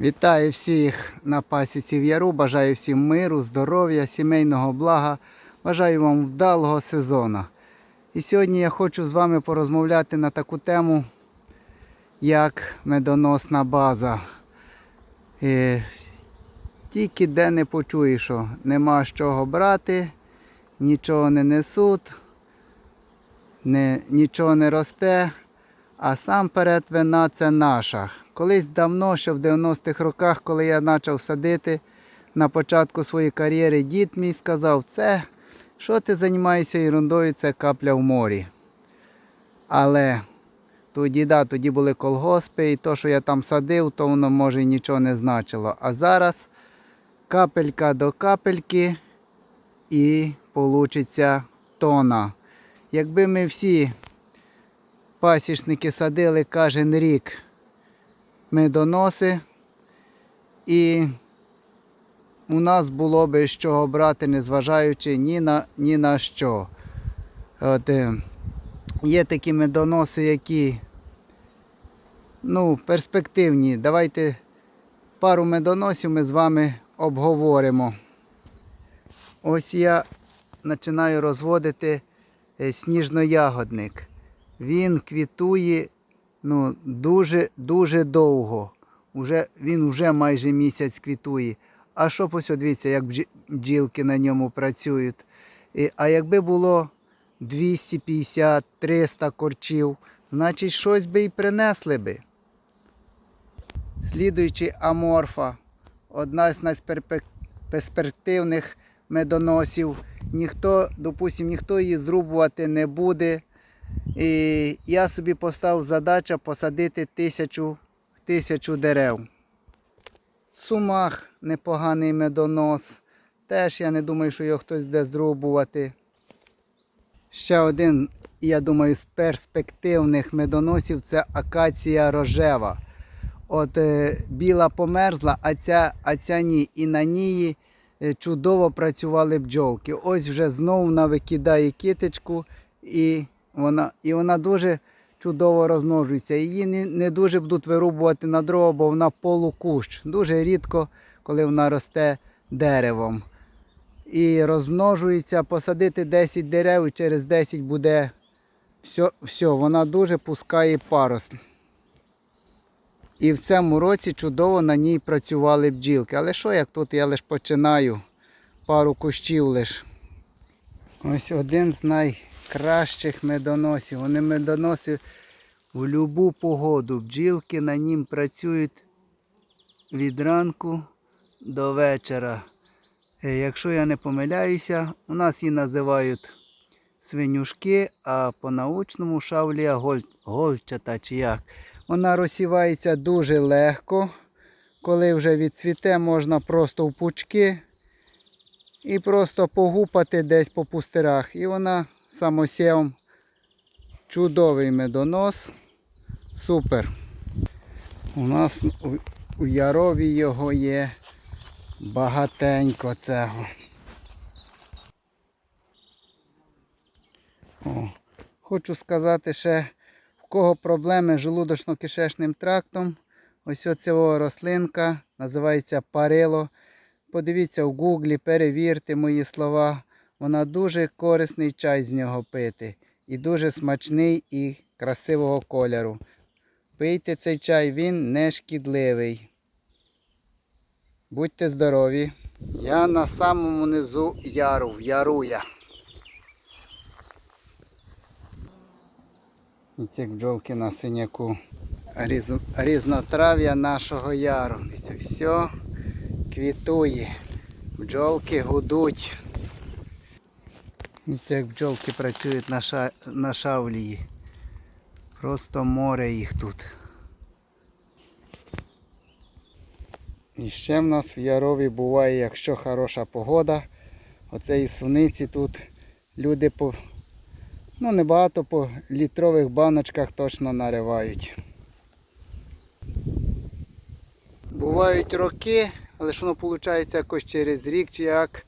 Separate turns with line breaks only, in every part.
Вітаю всіх на пасіці в Яру. Бажаю всім миру, здоров'я, сімейного блага. Бажаю вам вдалого сезону. І сьогодні я хочу з вами порозмовляти на таку тему, як медоносна база. Е, Тільки де не почуєш, що нема з чого брати, нічого не несуть, не, нічого не росте, а сам перед вина це наша. Колись давно, ще в 90-х роках, коли я почав садити на початку своєї кар'єри, дід мій сказав, це що ти займаєшся ерундою, це капля в морі. Але тоді, да, тоді були колгоспи, і то, що я там садив, то воно може і нічого не значило. А зараз капелька до капельки і получиться тона. Якби ми всі пасічники садили кожен рік медоноси, і у нас було би з чого брати, незважаючи ні на, ні на що. От, е, є такі медоноси, які ну, перспективні. Давайте пару медоносів ми з вами обговоримо. Ось я починаю розводити е, сніжноягодник. Він квітує ну, дуже дуже довго. Уже, він вже майже місяць квітує. А що ось, дивіться, як бджі- бджілки на ньому працюють. І, а якби було 250-300 корчів, значить щось би і принесли би. Слідуючи аморфа, одна з найперспективних медоносів. Ніхто, допустим, ніхто її зрубувати не буде. І я собі поставив задачу посадити тисячу, тисячу дерев. Сумах непоганий медонос. Теж я не думаю, що його хтось буде зрубувати. Ще один, я думаю, з перспективних медоносів це акація рожева. От е, біла померзла, а ця, а ця ні. І на ній е, чудово працювали бджолки. Ось вже знову вона викидає китичку і вона, і вона дуже чудово розмножується. Її не, не дуже будуть вирубувати на дрова, бо вона полукущ. Дуже рідко, коли вона росте деревом. І розмножується, посадити 10 дерев і через 10 буде все, все вона дуже пускає паросль. І в цьому році чудово на ній працювали бджілки. Але що як тут я лише починаю пару кущів лиш. Ось один з найкращих медоносів. Вони медоноси в будь-яку погоду. Бджілки на нім працюють від ранку до вечора. Е, Якщо я не помиляюся, у нас її називають свинюшки, а по-научному шавлія голь- гольчата чи як. Вона розсівається дуже легко. Коли вже відцвіте, можна просто в пучки і просто погупати десь по пустирах. І вона самосєвом чудовий медонос. Супер. У нас у, Ярові його є багатенько цього. О, хочу сказати ще, в кого проблеми з желудочно-кишечним трактом. Ось оця рослинка називається парило. Подивіться в гуглі, перевірте мої слова. Вона дуже корисний чай з нього пити. І дуже смачний і красивого кольору. Пийте цей чай, він не шкідливий. Будьте здорові. Я на самому низу яру, в яруя. І ці бджолки на синяку. Різ... Різнотрав'я нашого яру. Все квітує. Бджолки гудуть. І це як бджолки працюють на, ша... на шавлії. Просто море їх тут. І ще в нас в Ярові буває, якщо хороша погода, оцеї суниці тут люди по ну небагато по літрових баночках точно наривають. Бувають роки, але ж воно виходить якось через рік чи як.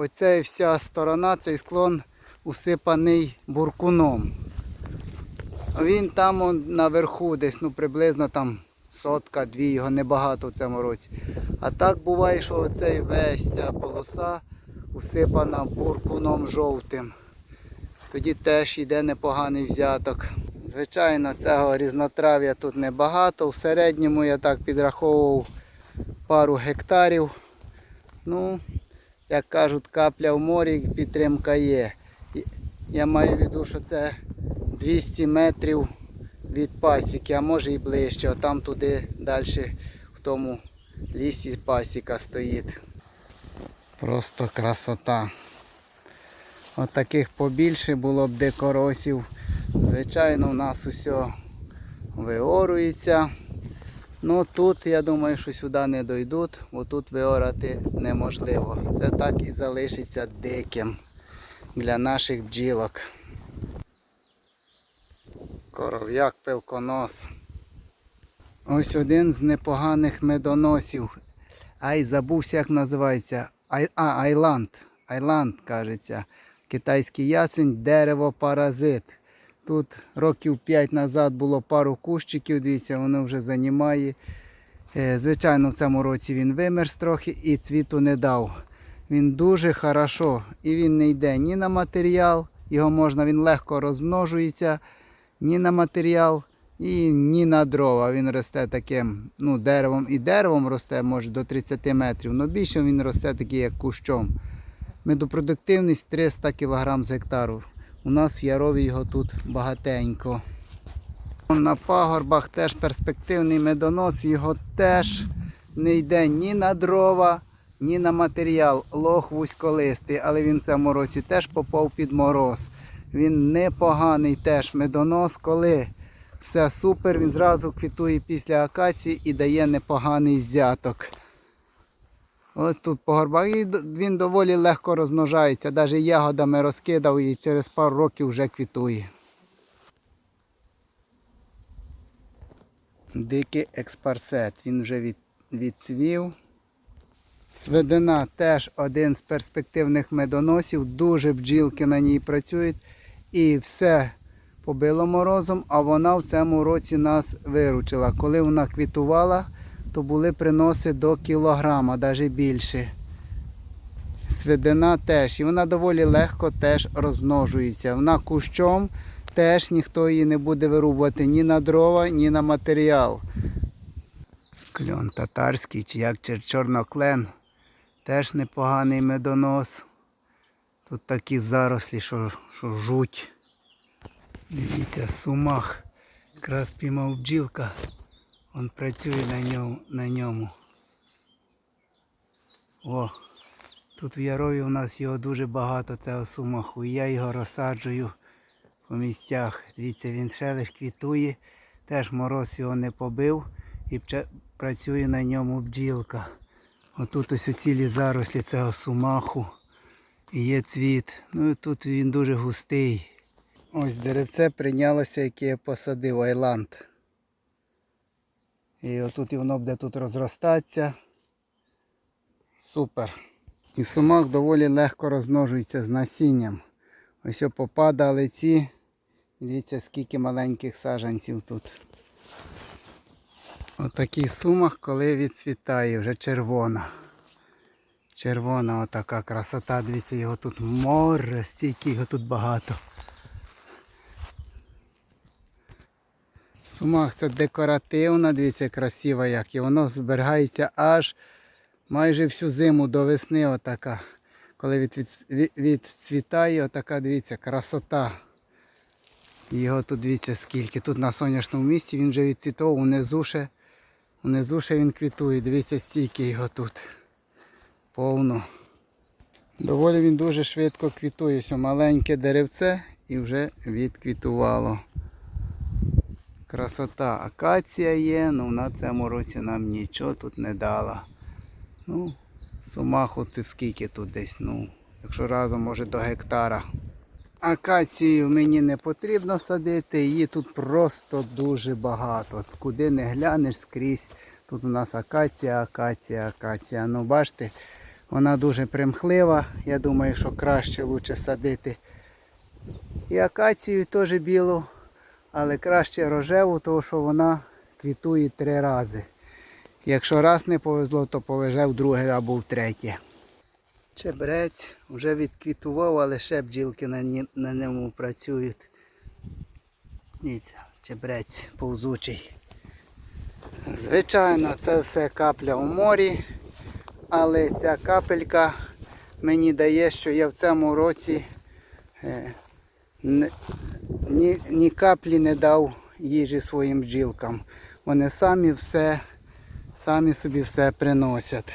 Оця вся сторона, цей склон усипаний буркуном. Він там он, наверху, десь ну, приблизно там сотка, дві, його небагато в цьому році. А так буває, що оцей весь ця полоса усипана буркуном жовтим. Тоді теж йде непоганий взяток. Звичайно, цього різнотрав'я тут небагато. В середньому я так підраховував пару гектарів. Ну, як кажуть, капля в морі, підтримка є. Я маю в виду, що це 200 метрів від пасіки, а може і ближче. Отам туди далі в тому лісі пасіка стоїть. Просто красота. От таких побільше було б декоросів. Звичайно, у нас усе виорується. Ну тут я думаю, що сюди не дойдуть, бо тут виорати неможливо. Це так і залишиться диким для наших бджілок. Коров'як пилконос. Ось один з непоганих медоносів. Ай, забувся, як називається. Ай, а, Айланд. Айланд, кажеться. Китайський ясень, дерево паразит. Тут років 5 назад було пару кущиків, дивіться, воно вже займає. Е, Звичайно, в цьому році він вимерз трохи і цвіту не дав. Він дуже хорошо і він не йде ні на матеріал, його можна, він легко розмножується, ні на матеріал і ні на дрова. Він росте таким ну, деревом і деревом росте, може до 30 метрів, але більше він росте такий, як кущом. Медопродуктивність 300 кг з гектару. У нас в Ярові його тут багатенько. На пагорбах теж перспективний медонос, його теж не йде ні на дрова, ні на матеріал. Лох вузьколистий, але він в цьому році теж попав під мороз. Він непоганий теж медонос, коли все супер, він зразу квітує після акації і дає непоганий взяток. Ось тут по горбах і він доволі легко розмножається. Навіть ягодами розкидав і через пару років вже квітує. Дикий експарсет. Він вже від, відцвів. Сведена теж один з перспективних медоносів. Дуже бджілки на ній працюють. І все побило морозом, а вона в цьому році нас виручила. Коли вона квітувала, то були приноси до кілограма, навіть більше. Сведена теж. І вона доволі легко теж розмножується. Вона кущом теж ніхто її не буде вирубувати ні на дрова, ні на матеріал. Кльон татарський, чи як чорноклен. Теж непоганий медонос. Тут такі зарослі, що, що жуть. Дивіться, сумах. Якраз піймав бджілка. Він працює на ньому. На ньому. О, тут в Ярові у нас його дуже багато, цього сумаху. І я його розсаджую по місцях. Дивіться, він ще квітує. Теж мороз його не побив і працює на ньому бджілка. Отут ось цілі зарослі цього сумаху. І є цвіт. Ну і тут він дуже густий. Ось деревце прийнялося, яке я посадив, айланд. І отут і воно буде тут розростатися. Супер. І сумах доволі легко розмножується з насінням. Ось попадали ці. Дивіться, скільки маленьких саджанців тут. Отакий сумах, коли відцвітає, вже червона. Червона отака красота. Дивіться, його тут море, стільки його тут багато. Сумах це декоративна, дивіться, красива як. І воно зберігається аж майже всю зиму до весни. Отака. Коли від, від, відцвітає, отака, дивіться, красота. Його тут дивіться скільки. Тут на сонячному місці він вже відцвітов, унизу ще, унизу ще він квітує. Дивіться, стільки його тут. Повно. Доволі він дуже швидко квітує. Все маленьке деревце і вже відквітувало. Красота. Акація є, але вона цьому році нам нічого тут не дала. Ну, сумаху це скільки тут десь, ну, якщо разом може до гектара. Акацію мені не потрібно садити, її тут просто дуже багато. Куди не глянеш скрізь. Тут у нас акація, акація, акація. Ну бачите, вона дуже примхлива. Я думаю, що краще лучше садити. І акацію теж білу, але краще рожеву, тому що вона квітує три рази. Якщо раз не повезло, то повеже вдруге або втретє. Чебрець вже відквітував, але ще бджілки на, ні- на ньому працюють. Дивіться, чебрець повзучий. Звичайно, це все капля у морі, але ця капелька мені дає, що я в цьому році е, ні, ні каплі не дав їжі своїм бджілкам. Вони самі все, самі собі все приносять.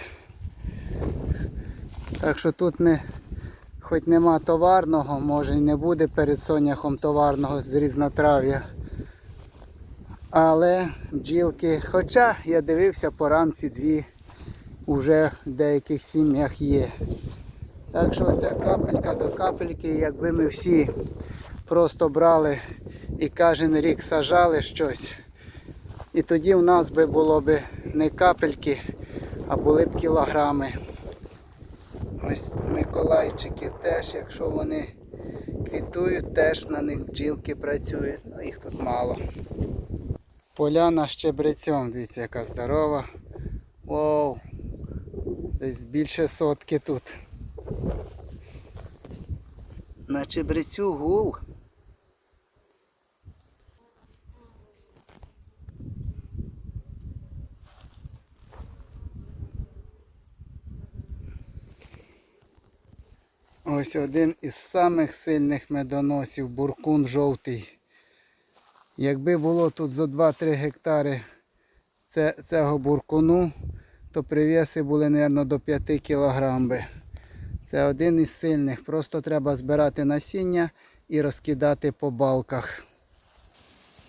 Так що тут не, хоч нема товарного, може і не буде перед соняхом товарного з різнотрав'я. Але бджілки, хоча я дивився по рамці дві вже в деяких сім'ях є. Так що ця капелька до капельки, якби ми всі просто брали і кожен рік сажали щось. І тоді в нас би було б не капельки, а були б кілограми. Ось Миколайчики теж, якщо вони квітують, теж на них бджілки працюють. Ну їх тут мало. Поляна щебрецьом, дивіться, яка здорова. Вау! Десь більше сотки тут. На чебрецю гул. Ось один із самих сильних медоносів, буркун жовтий. Якби було тут зо 2-3 гектари цього буркуну, то привіси були, мабуть, до 5 кілограм би. Це один із сильних. Просто треба збирати насіння і розкидати по балках.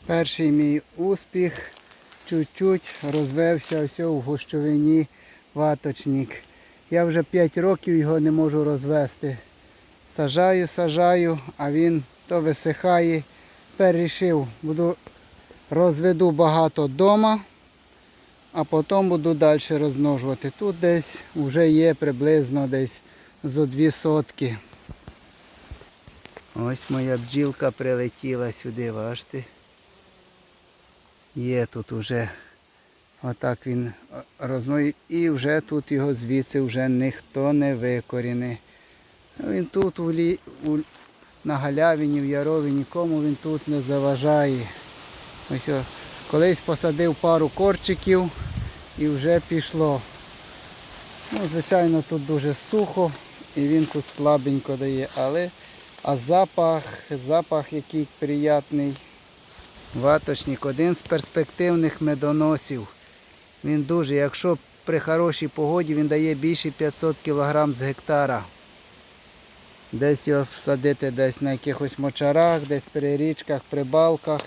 Перший мій успіх чуть-чуть розвився ось в гущовині ваточник. Я вже 5 років його не можу розвести. Сажаю, сажаю, а він то висихає. Перерішив, буду розведу багато вдома, а потім буду далі розмножувати. Тут десь вже є приблизно десь зо дві сотки. Ось моя бджілка прилетіла сюди, бачите. Є тут уже отак він розмножує. І вже тут його звідси вже ніхто не викоріни. Він тут у, лі, у, на галявині, в ярові, нікому він тут не заважає. Ось о, колись посадив пару корчиків і вже пішло. Ну, звичайно, тут дуже сухо і він тут слабенько дає, але а запах, запах який приятний. Ваточник один з перспективних медоносів. Він дуже, якщо при хорошій погоді він дає більше 500 кг з гектара. Десь його всадити десь на якихось мочарах, десь при річках, при балках.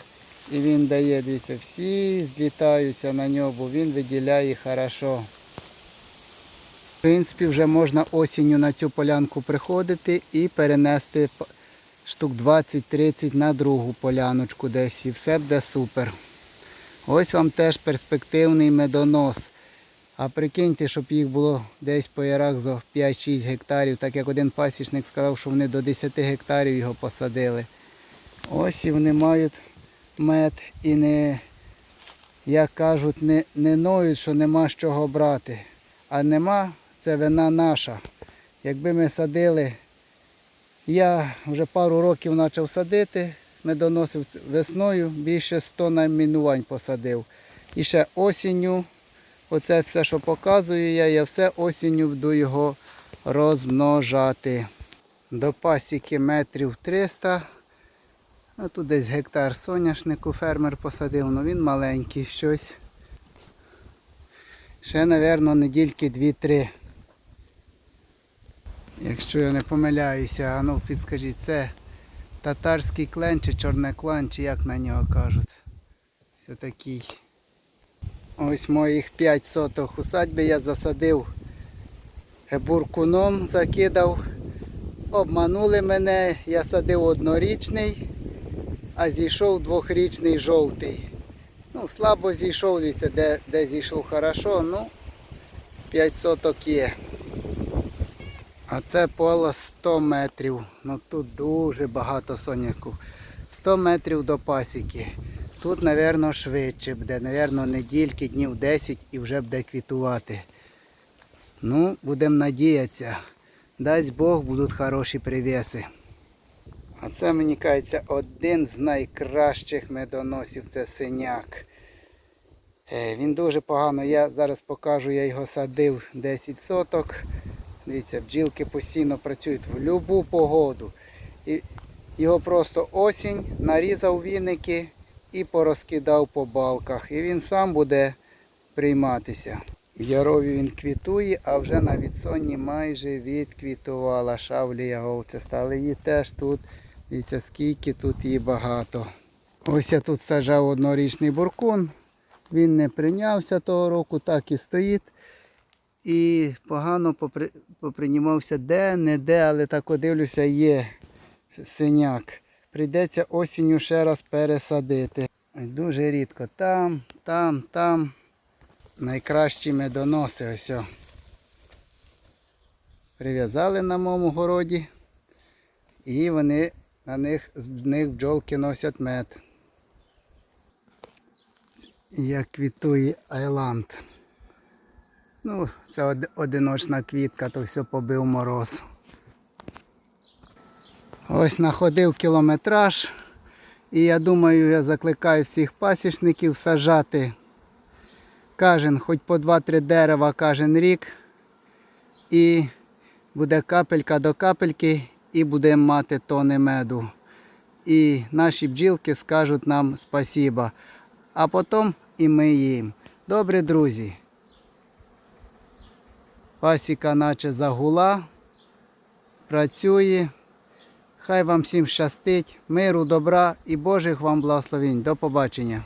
І він дає, дивіться, всі злітаються на нього, бо він виділяє хорошо. В принципі, вже можна осінню на цю полянку приходити і перенести штук 20-30 на другу поляночку десь і все буде супер. Ось вам теж перспективний медонос. А прикиньте, щоб їх було десь по ярах за 5-6 гектарів, так як один пасічник сказав, що вони до 10 гектарів його посадили. Ось і вони мають мед і не, як кажуть, не, не ноють, що нема з чого брати. А нема, це вина наша. Якби ми садили, я вже пару років почав садити, медоносив весною, більше 100 найменувань посадив. І ще осінню. Оце все, що показую я, я все осінню буду його розмножати. До пасіки метрів 300. А тут десь гектар соняшнику фермер посадив, але він маленький щось. Ще, мабуть, недільки 2-3. Якщо я не помиляюся, а ну підскажіть, це татарський клен чи чорний клан, чи як на нього кажуть. Це такий. Ось моїх 5 соток усадьби я засадив буркуном, закидав. Обманули мене, я садив однорічний, а зійшов двохрічний жовтий. Ну, слабо зійшов, де, де зійшов хорошо, ну 5 соток є. А це поле 100 метрів. Ну тут дуже багато соняку. 100 метрів до пасіки. Тут мабуть, швидше буде. Мабуть, недільки, днів 10 і вже буде квітувати. Ну, будемо надіятися. Дасть Бог, будуть хороші привіси. А це, мені кажеться, один з найкращих медоносів це синяк. Е, Він дуже погано. Я зараз покажу, я його садив 10 соток. Дивіться, бджілки постійно працюють в будь-яку погоду. І його просто осінь нарізав віники і порозкидав по балках. І він сам буде прийматися. В Ярові він квітує, а вже на відсонні майже відквітувала шавлія голчаста. Але її теж тут, дивіться, скільки тут її багато. Ось я тут саджав однорічний буркун. Він не прийнявся того року, так і стоїть. І погано попри... попринімався де-не-де, але так дивлюся, є синяк. Прийдеться осінню ще раз пересадити. Дуже рідко. Там, там, там. Найкращі медоноси. Ось. Прив'язали на моєму городі. І вони на них, з них бджолки носять мед. Як квітує Айланд. Ну, це од- одиночна квітка, то все побив мороз. Ось находив кілометраж. І я думаю, я закликаю всіх пасічників сажати кожен, хоч по 2-3 дерева кожен рік. І буде капелька до капельки і будемо мати тони меду. І наші бджілки скажуть нам спасіба. А потім і ми їм. Добре, друзі. Пасіка наче загула, працює. Хай вам всім щастить, миру, добра і Божих вам благословень. До побачення.